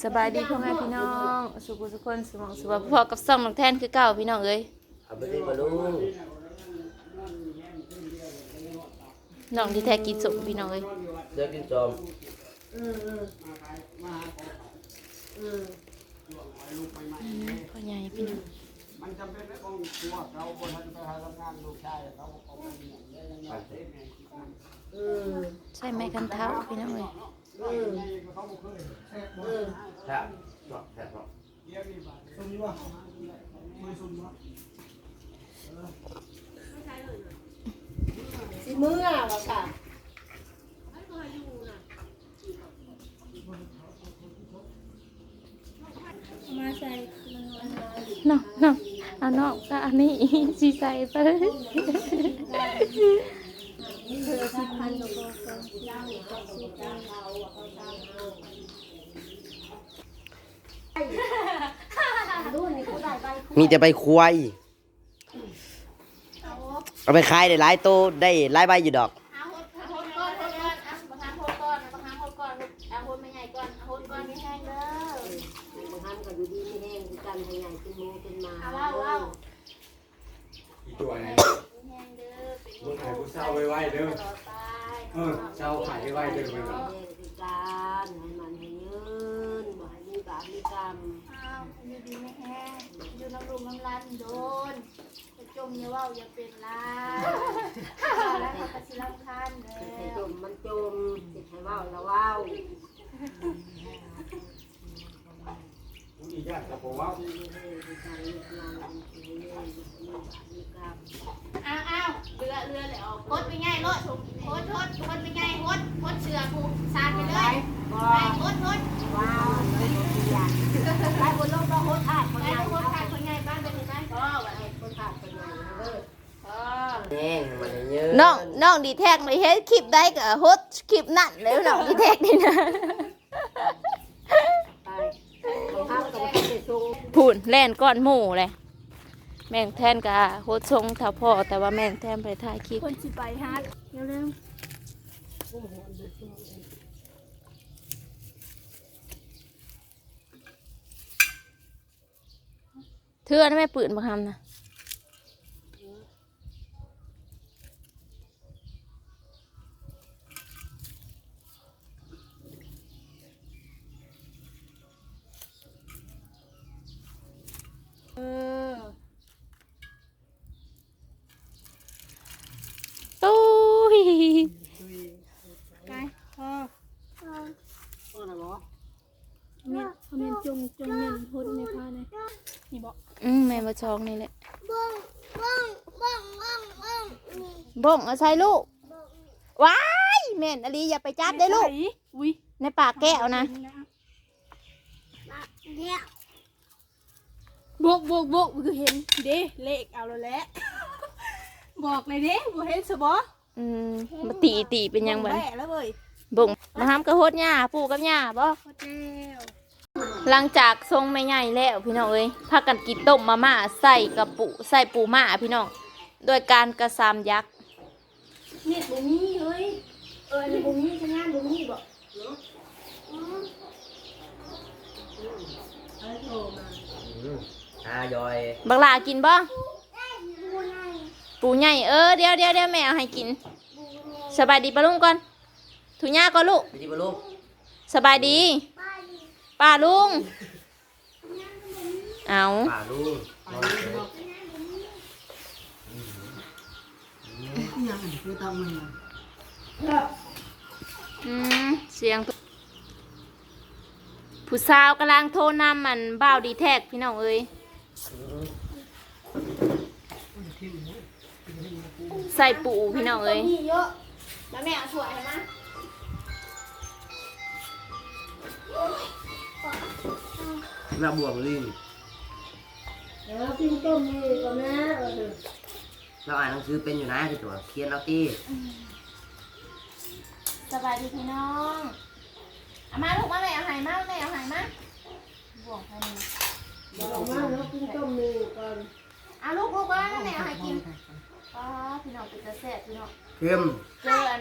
สบายดีพ่อแม่พี่น้อง สุขุสุขคนสมองสุขพอกับซ่องน้องแทนคือเก่าพี่น้องเอ้ยเอาไปเล่นมาลุงน้องที่แท้กินสมพี่น้องเอ้ยเลือกกินจอมอืมพ่อใหญ่พี่น้องมันจำเป็นไม่ต้องกลัวเราคนทำไปทำงานลูกชายเขาเขาไม่มีอย่างเงี้ยยังไงใช่ไหมกันเท้าพี่น้องเอ้ย อืมอืมแซ่บเนาะแซ่บเนาะเยี่ยมนี่บ้านซุ่มวะไม่ซุ่มวะสิเมื่อวะค่ะมาใส่น้องน้องอาน้องก็อันนี้สีใส่ไป เธอสิพันกับโบกันรุ่นนี้เขาได้ใบมีแต่ใบควายเอาไปขายได้หลายโตได้หลายใบอยู่ดอก มึงหายกูเศร้าไว้ๆเด้อตลอดไปเออเศร้าหายไว้ๆเด้อมึงแห้งคือการให้มันให้ยืนบ่ให้มีบาปมีกรรมอ้าวอยู่ดีไม่แห้งอยู่น้ำลุมน้ำลันโดนจะจมอย่าเว่าอย่าเป็นลายแล้วเขาก็สิรำคาญแล้ให้วจมมันจมสิให้เว้าแล้วเว้ากูอีกอย่างกับผมว่าให้คือการมีกำลังให้ยืนมีบาปมีกรรม สือกูสาดไปเลยไปโคตรโคตรว้าวไม่ดเสียได้บนโลกก็โคตรขาดคนใหญ่โคนขาดคนง่ายบ้านเป็นยังไงพ่อวะขาดคนใหญ่เด้อพ่อแห้งมันเยอะน้องน้องดีแท็กเลยเฮ็ดคลิปได้กับฮดคลิปนั่นแล้วน้องดีแท็กนี่นะพูนแล่นก้อนหมูเลยแม่งแทนกับโฮดทรงเท่าพ่อแต่ว่าแม่งแทนไปถ่ายคลิปคนสิไปฮัทเร็ว เธอนะแม่ปืนมาทำนะ ๆเออ ตู้ย ไปพ่อ อะไรวะ เมียเมียจงจงเมียนพุทธในผ้าเนี่ยนี่บอก อื มแม่มาชองนี่แหละบ้องเอาใส่ลูกว้ายแม่นอลีอย่าไปจับได้ลูก อุ้ยในปากแก้วนะบวกบวกบวกคือเห็นเด้เลขเอาแล้วแหละ บอกเลยเด้บ่เห็นสบออืมมาตีตีเป็นยังไงแหละแล้วเว้ยบ่งมาทำกระโฮดหญ้าปู่กับหญ้าบ่โคตรแล้ว หลังจากทรงไม่ใหญ่แล้วพี่น้องเอ้ยพากันกินต้มมาม่าใส่กระปุใส่ปูม่าพี่น้องโดยการกระซามยักษ์เน็ตบ่มีเฮ้ยเออบ่มีสัญญาณบ่มีบ่อืมอายอยบักหลากินบ่ปูใหญ่เออเดี๋ยวเดี๋ยวเดี๋ยวแม่เอาให้กิน สบายดีปะลุงก่อนถุย่าก่อนลูกไปดีป่ะลุงสบายดี ป้าลุง เอาป่าลุงนอนเฉยยังคือทำมันอืมเสียง ผู้สาวกำลังโทรนำมันบ้าวดีแท็กพี่น้องเอ้ยใส่ปูพี่น้องเอ้ยมีเยอะแล้วแม่เอาสวยนะแม่ บวกลิงเดี๋ยวกินต้มนี่ก่อนนะเออเราอ่านหนังสือเป็นอยู่นะที่ตัวเขียนเอาตีสบายดีพี่น้องเอามาลูกมาแม่เอาใหายมาแม่เอาใหายมาบวกไปนี่เดี๋ยวมาแล้วกินต้มนี่ก่อนเอาลูกลูกว่าแม่เอาใหายกินอ๋อพี่น้องเป็นกระแสพี่น้องเข้มเจออัน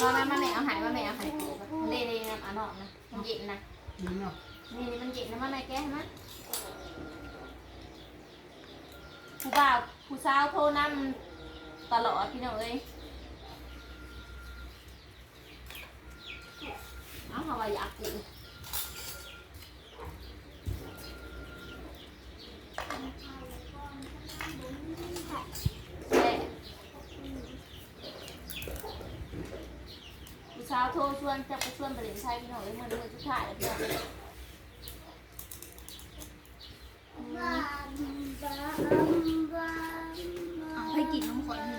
มามามาแม่เอาใหายมาแม่เอาใหายปูเด้เด้ๆนะอะน้องนะมันเย็นนะ นี่นี่มันเย็นนะมันไหนแกให้มันผู้บ่าวผู้สาวโทรนำตลอดพี่น้องเอ้ยเอาเขาว่าอยากกินผู้สาวโทรชวนจะไปชวนไปเล่นไพ่พี่น้องเอ้ยมันมือสุดท้ายแล้วพี่น้อง เอาให้กินน้ำขอนนี่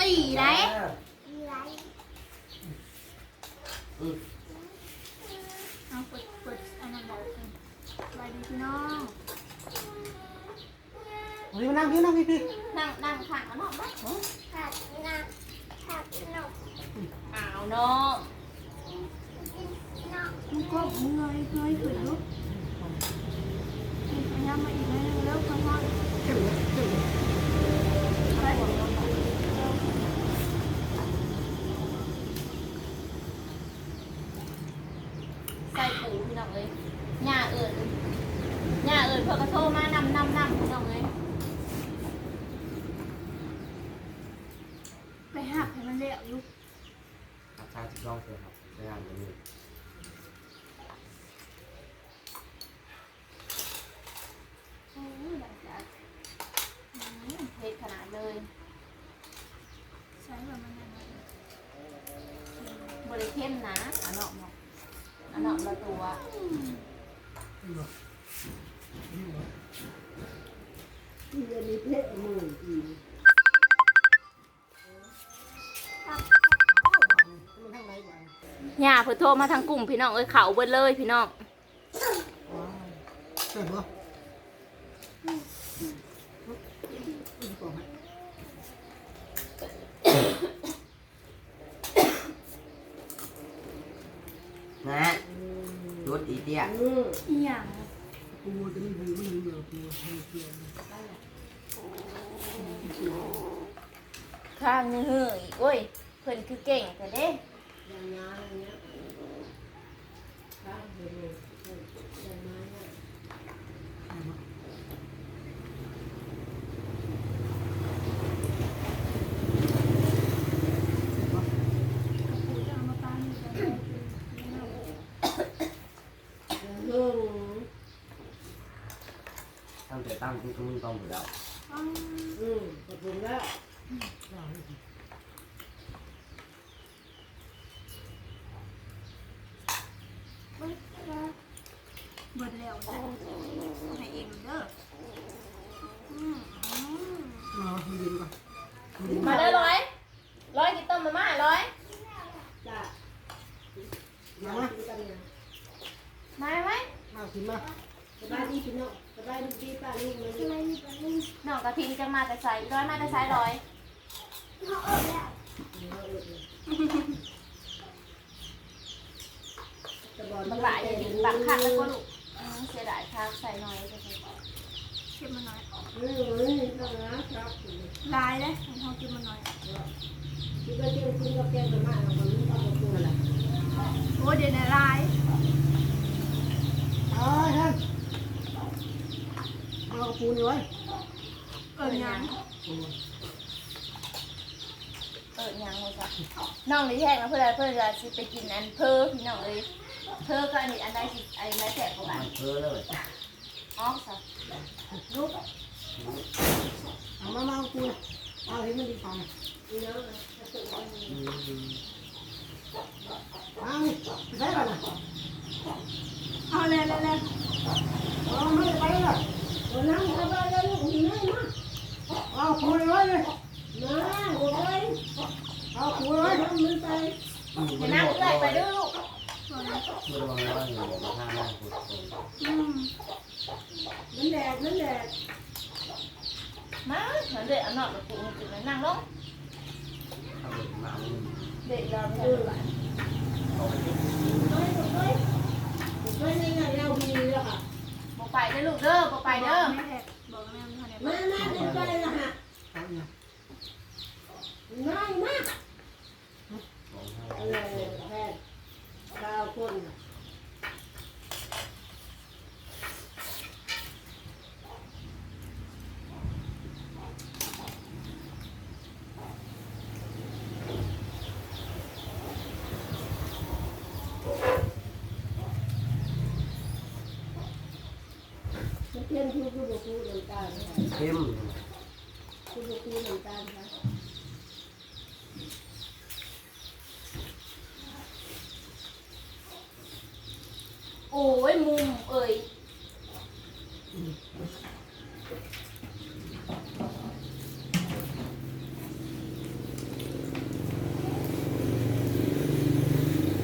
ตีไรเอาเปิดเปิดอันนั้นบอกกันสบายดีพี่น้องเฮ้ยมานั่งพี่นั่งพี่พี่นั่งนั่งข้างกันเนาะบ้างอ้าวเนาะ มึงก็มึงเงยเงยขึ้นลูกพยายามมาอีกหน่อยนึงแล้วค่อยๆ เจ๋งเจ๋ง ใส่ปูพี่น้องเอ้ยหญ้าเอิญหญ้าเอิญเพื่อกระโทรมานำนำนำพี่น้องเอ้ย ไปหักให้มันเละลูก ครับชาติช่องเสือครับในงานนี้ โอ้ยอยากจะอืมเผ็ดขนาดเลย ใช้แบบมันยังไง บริเข้มนะอันเนาะเนาะ ประตูอะที่จะมีเพชรมืออีกมันทางไหนวะหญ้าเพื่อโทรมาทางกลุ่มพี่น้องเอ้ยเขาเบิดเลยพี่น้องเจ๋งปะอืมก่อนไหม นะรุดอีเตี้ ยอืมอีหยังกูจะไม่ดูไม่ดูเดี๋ยวกูให้เพื่อนข้างนึงเฮ้ยโอ้ยเพิ่นคือเก่งแต่เด้ อย่างงานเนี้ยข้าวเดือดอย่างงานเนี่ย ปูจะเอามาปั้นกันเลย เรื่อง ตั้งแต่ตั้งที่มึงต้องอยู่แล้วปั้นอืมขอบคุณแล้ว เบิดแล้วจ้ะให้เองเด้ออืมอืม มาดูดีก่อน มาเด้อร้อยร้อยกินต้มมาม่าร้อย จ้ะ มา มา มา กินกันเนี่ย มาไหม มาขึ้นมา สบายดีพี่น้องสบายดีพี่ป้าลูกมัน น้องกระทิงจะ มาแต่ใส่ร้อยมาแต่ใส่ร้อยบางหลายอย่างบางคันแล้วก็ลูกเสียดายคักใส่น้อยจะใส่ก่อนเก็บมาหน่อยลายเลยของเขากินมาหน่อยที่ก็เที่ยวกินกับแกงมาเราก็รู้องมาตัวแหละโอ้เดี๋ยวนี่ยลายเอ้านเอาปูนี่ไว้ เอิญยังเออยังเลยจ้ะน้องนี่แท้งนะเพื่อนเพื่อนจะสิไปกินอันเพอพี่น้องเลยเพอก็อันนี้อันใดสิอันใดแสบกว่ากันมันเพ้อเลยอ๋อจ้ะลูกเอามามาเอาปูนะเอาเห็นมันดีฟังนี่เนาะเอานี่ใส่กันนะเอาเลยเลยเลยเอาไม่ไปเลยวันนั้นสบายแล้วลูกมีไหมมา เอาปูนี่ไว้เลยมาโอ้ยเอาปูนี่ไว้ทำมือไปเดี๋ยวนั่งเอื้อยไปด้วยลูกคือระวังระวังอยู่ข้างหน้าคุณอืมมันแดดมันแดดมาเหมือนเด็กอันนอกมาปลูกมันกินนั่งลงทำเด็กมาเอาเงินเด็กเราไม่ได้เอาไปเก็บเฮ้ยเฮ้ยเฮ้ยนี่ไงเราดีแล้วค่ะบอกไปเด้อลูกเด้อบอกไปเด้อไม่แท็กบอกแม่มันเท่าไหร่มา มาเดินไปละฮะเอาเนี่ยง่ายมากของให้เออะไรแพทย์เก้าคนเทียนคือคือบุคูน้ำตาลค่ะเข้ม คุณครูเหมือนกันค่ะโอ้ยมุมเอ่ย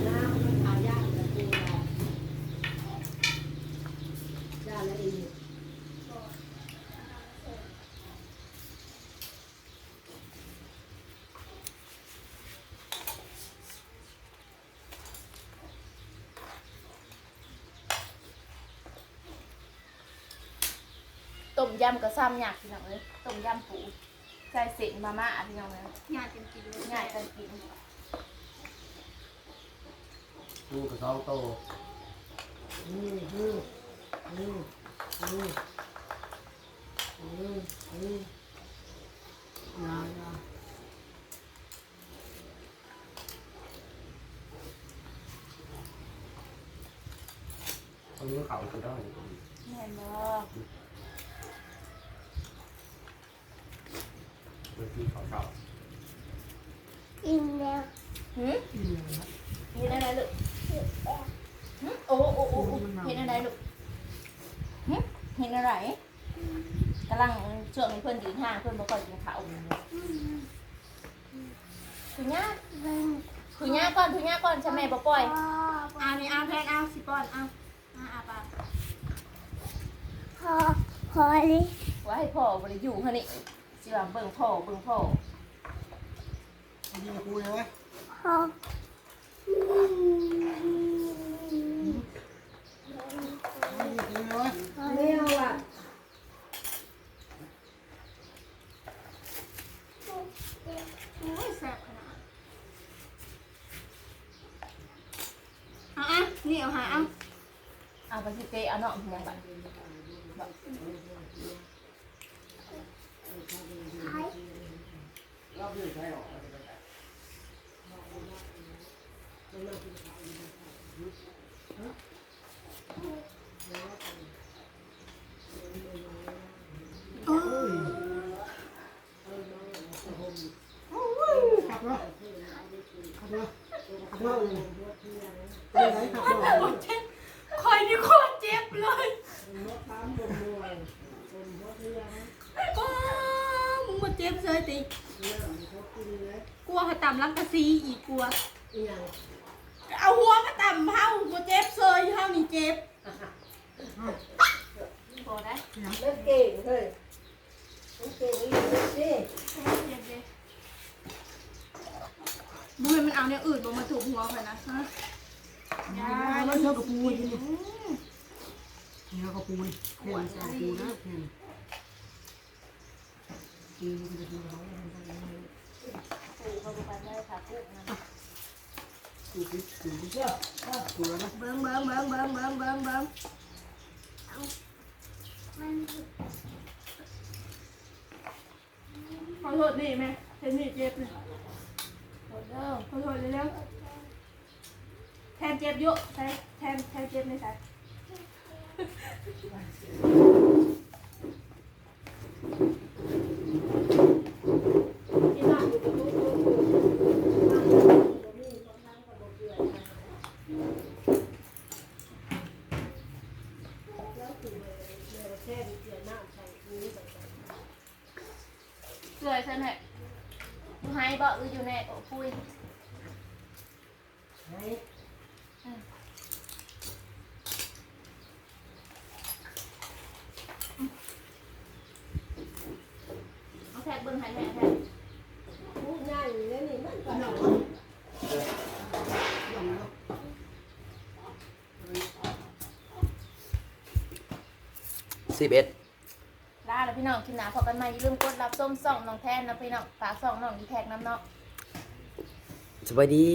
น้ำมันขายยากแต่ปูเราย่างละเอียด ต้มยำกับซ้ำหยากพี่น้องเลยต้มยำปูใส่เส้นมาม่าพี่น้องเลยญาติกันกินเลยง่ายกันกินกูกับซองโตอืมอืมอืมอืมอืมอืมยายาคนนี้เขาคือต้องแม่นบ่บางทีเขาชอบอิ่มแล้วหืมอืมเห็นอะไรลูกหืมโอ้โอ้โอ้โอ้เห็นอะไรลูกหืมเห็นอะไรกำลังช่วงนี้เพิ่นยืนห่างเพิ่นบ่ค่อยกินข้าวคุยยากคุยยากก่อนคุยยากก่อนใช่ไหมบ่ปล่อยเอานี่เอาแพนเอาสิป้อนเอาเอาอาปากพอพอเลยว่าให้พ่อบริอยู่ฮะนี่ สิว่าเบิ่งพ่อเบิ่งพ่ออันนี้กูเลยไหมพออันนี้กูเลยไหมไม่เอาอะโอ้ยแซ่บขนาดเอาอะนี่เอาหาเอาเอาไปสิเตะเอาเนาะเพียงบัด รอบนี้ใช่หรอ ขับเนาะขับเนาะขับเนาะไปไหนขับเนาะ คอยนี่โคตรเจ็บเลยป้า มึงมาเจ็บเลยติกลัวเขาต่ำลังกะซีอีกกลัว เอาหัวมาต่ำเฮากูเจ็บเซยเฮานี่เจ็บพอได้เล่นเก่งเลยเล่นเก่งอีกเล่นสิบุ้ยมันเอาเนี่ยอื่นบ่มาถูกหัวไปนะฮะแล้วเชื่อกระปูที่นี่เนี่ยกระปูนี่เห็นกระปูนะเห็นกินกระปู เขาปูเขาไปได้ค่ะกุ้งนะกูคิดกูคิดกูแล้วนะเบิ่งเบิ่งเบิ่งเบิ่งเบิ่งเบิ่งเบิ่งขอโทษนี่แม่เห็นนี่เจ็บเลยหมดเด้อขอโทษเลยแล้วแทนเจ็บเยอะใช่แทนแทนเจ็บไม่ใช่ที่บ้านอยู่กับลูกลูกบ้านอยู่กับนี่ของทั้งกับบอกเกลือแล้วคือเดี๋ยวแค่เกลือน้ำใส่นี้แบบ เกลือฉันแหละอยู่ให้บ่อืออยู่ในโอ้ปุ้ย ไหน เอาแทกเบิ่งให้แม่แทกพูดง่ายอยู่แล้วนี่มันก็หนัหงนักหนังเนาะสิบเอ็ดลาแล้วพี่น้องคลิปหน้าพบกันใหม่อย่าลืมกดรับส้มส่องน้องแทนนะพี่น้องฝากส่องน้องอีแท็กน้ำเนาะ สวัสดี